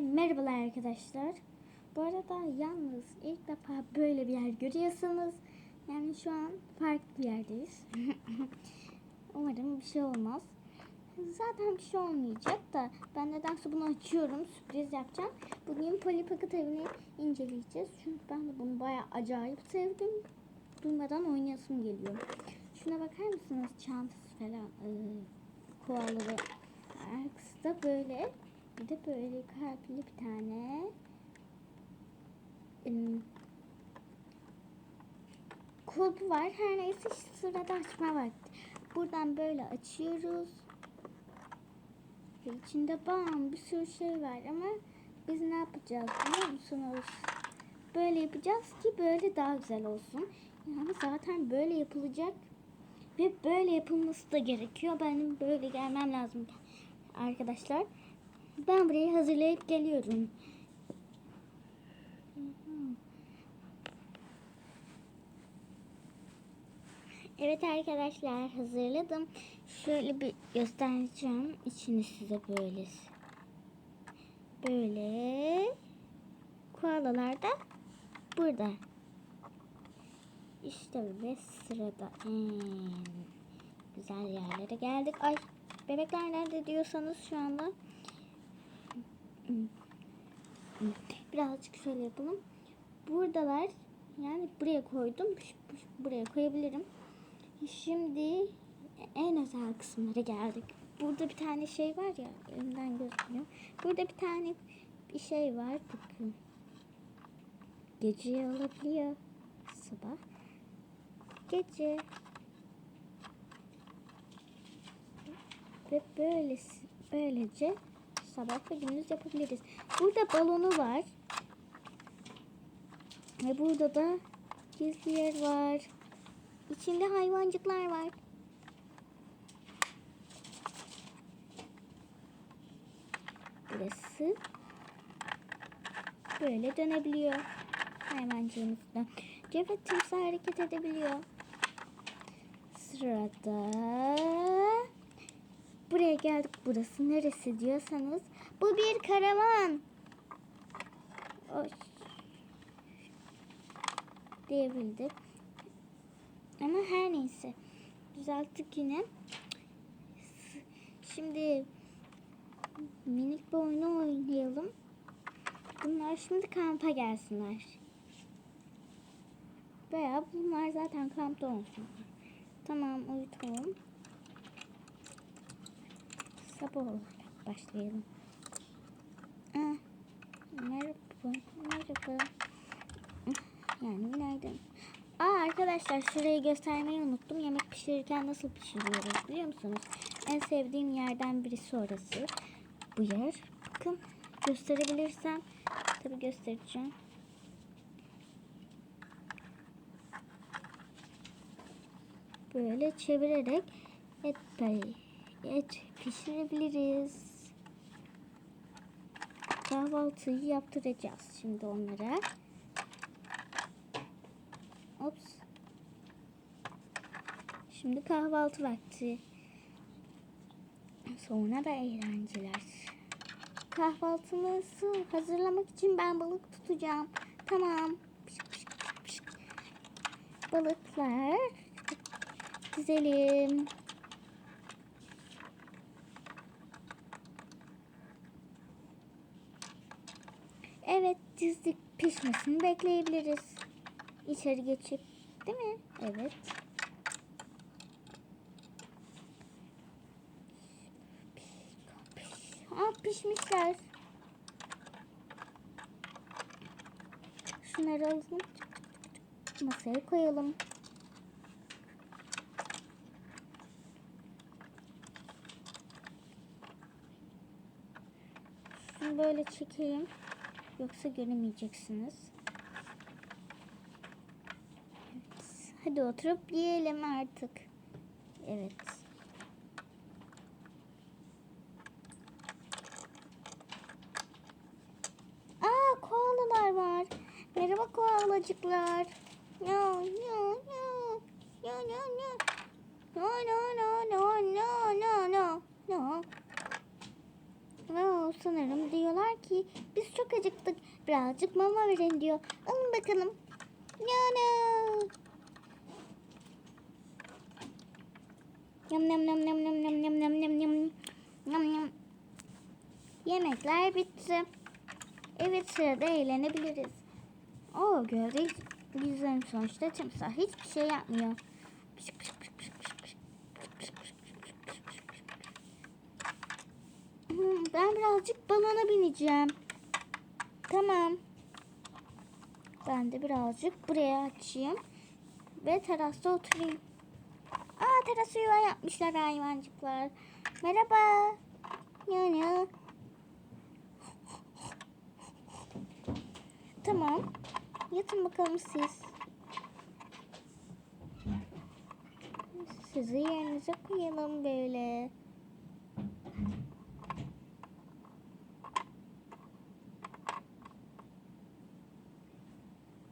merhabalar arkadaşlar. Bu arada yalnız ilk defa böyle bir yer görüyorsunuz. Yani şu an farklı bir yerdeyiz. Umarım bir şey olmaz. Zaten bir şey olmayacak da ben nedense bunu açıyorum. Sürpriz yapacağım. Bugün Polly Pocket evini inceleyeceğiz. Çünkü ben de bunu bayağı acayip sevdim. Durmadan oynayasım geliyor. Şuna bakar mısınız? Çantası falan. Ee, kovaları. Arkası da böyle. Bir de böyle kalpli bir tane. Kod var. Her neyse sırada açma vakti. Buradan böyle açıyoruz. Ve içinde bam bir sürü şey var ama biz ne yapacağız biliyor musunuz? Böyle yapacağız ki böyle daha güzel olsun. Yani zaten böyle yapılacak ve böyle yapılması da gerekiyor. Benim böyle gelmem lazım arkadaşlar. Ben burayı hazırlayıp geliyorum. Evet arkadaşlar hazırladım. Şöyle bir göstereceğim. İçini size böyle. Böyle. Koalalar da burada. İşte böyle sırada en güzel yerlere geldik. Ay bebekler nerede diyorsanız şu anda birazcık şöyle yapalım. Buradalar. Yani buraya koydum. Buraya koyabilirim. Şimdi en özel kısımlara geldik. Burada bir tane şey var ya önden gözüküyor. Burada bir tane bir şey var. Bakın. Gece olabiliyor. Sabah. Gece. Ve böylesi, böylece sabah ve gündüz yapabiliriz. Burada balonu var. Ve burada da gizli yer var. İçinde hayvancıklar var. Burası böyle dönebiliyor. Hayvancığımızda. Cevdet timsah hareket edebiliyor. Sırada geldik. Burası neresi diyorsanız bu bir karavan. Oy. Diyebildik. Ama her neyse. Düzelttik yine. Şimdi minik bir oyunu oynayalım. Bunlar şimdi kampa gelsinler. Veya bunlar zaten kampta olsun. Tamam uyutalım. Sabah başlayalım. Ah, merhaba. Merhaba. Yani günaydın. Aa arkadaşlar şurayı göstermeyi unuttum. Yemek pişirirken nasıl pişiriyoruz biliyor musunuz? En sevdiğim yerden birisi orası. Bu yer. Bakın gösterebilirsem tabi göstereceğim. Böyle çevirerek et, et pişirebiliriz. Kahvaltıyı yaptıracağız şimdi onlara. Ops. Şimdi kahvaltı vakti. Sonra da eğlenceler. Kahvaltımızı hazırlamak için ben balık tutacağım. Tamam. Balıklar dizelim. Evet dizdik pişmesini bekleyebiliriz. İçeri geçip değil mi? Evet. Aa pişmişler. Şunları alalım. Masaya koyalım. Şunu böyle çekeyim. Yoksa göremeyeceksiniz. Evet. Hadi oturup yiyelim artık. Evet. Aa koalalar var. Merhaba koalacıklar. No no no. No no no. No no no no no no no no. Oo, sanırım diyorlar ki biz çok acıktık. Birazcık mama verin diyor. Alın bakalım. Yani. Yam yam yam yam yam yam yam yam yam yam yam yam. Yemekler bitti. Evet sırada eğlenebiliriz. Oo gördük. Güzel sonuçta timsah hiçbir şey yapmıyor. Ben birazcık balona bineceğim. Tamam. Ben de birazcık buraya açayım. Ve terasta oturayım. Aa terası yuva yapmışlar hayvancıklar. Merhaba. Yani. Tamam. Yatın bakalım siz. Sizi yerinize koyalım böyle.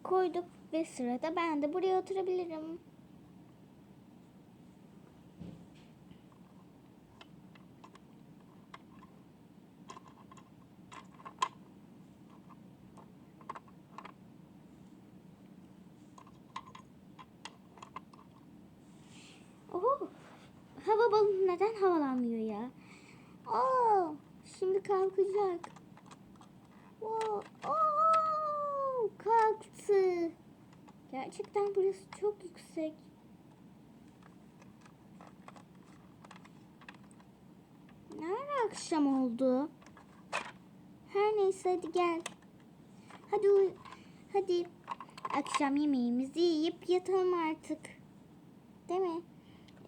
Koyduk ve sırada ben de buraya oturabilirim. Oo, hava balonu neden havalanmıyor ya? Oo, şimdi kalkacak. Oo, oo, kalktı. Gerçekten burası çok yüksek. Nerede akşam oldu? Her neyse hadi gel. Hadi hadi akşam yemeğimizi yiyip yatalım artık. Değil mi?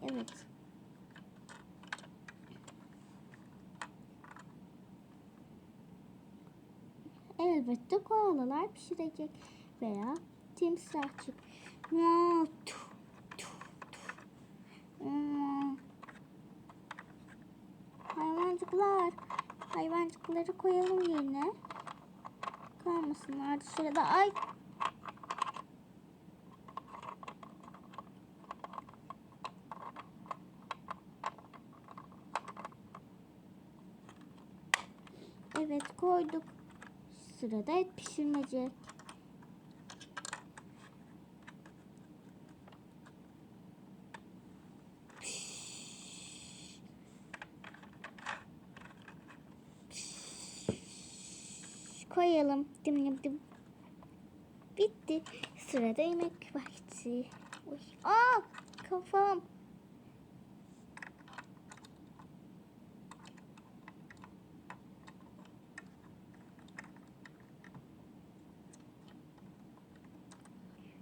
Evet. Elbette koalalar pişirecek veya timsahçık. Aa, tuh, tuh, tuh. Aa. Hayvancıklar. Hayvancıkları koyalım yerine. Kalmasınlar dışarıda. Ay Evet koyduk. Sırada et pişirmece. Koyalım. Dim dim dim. Bitti. Sırada yemek vakti. Oy. Aa kafam.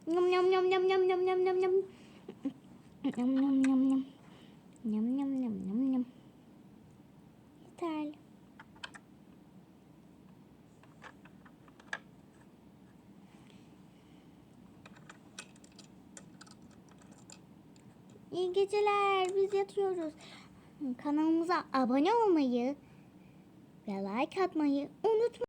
Yum yum yum yum yum yum yum yum yum. Yum yum yum yum. Yum yum yum yum yum. Yeterli. İyi geceler. Biz yatıyoruz. Kanalımıza abone olmayı ve like atmayı unutmayın.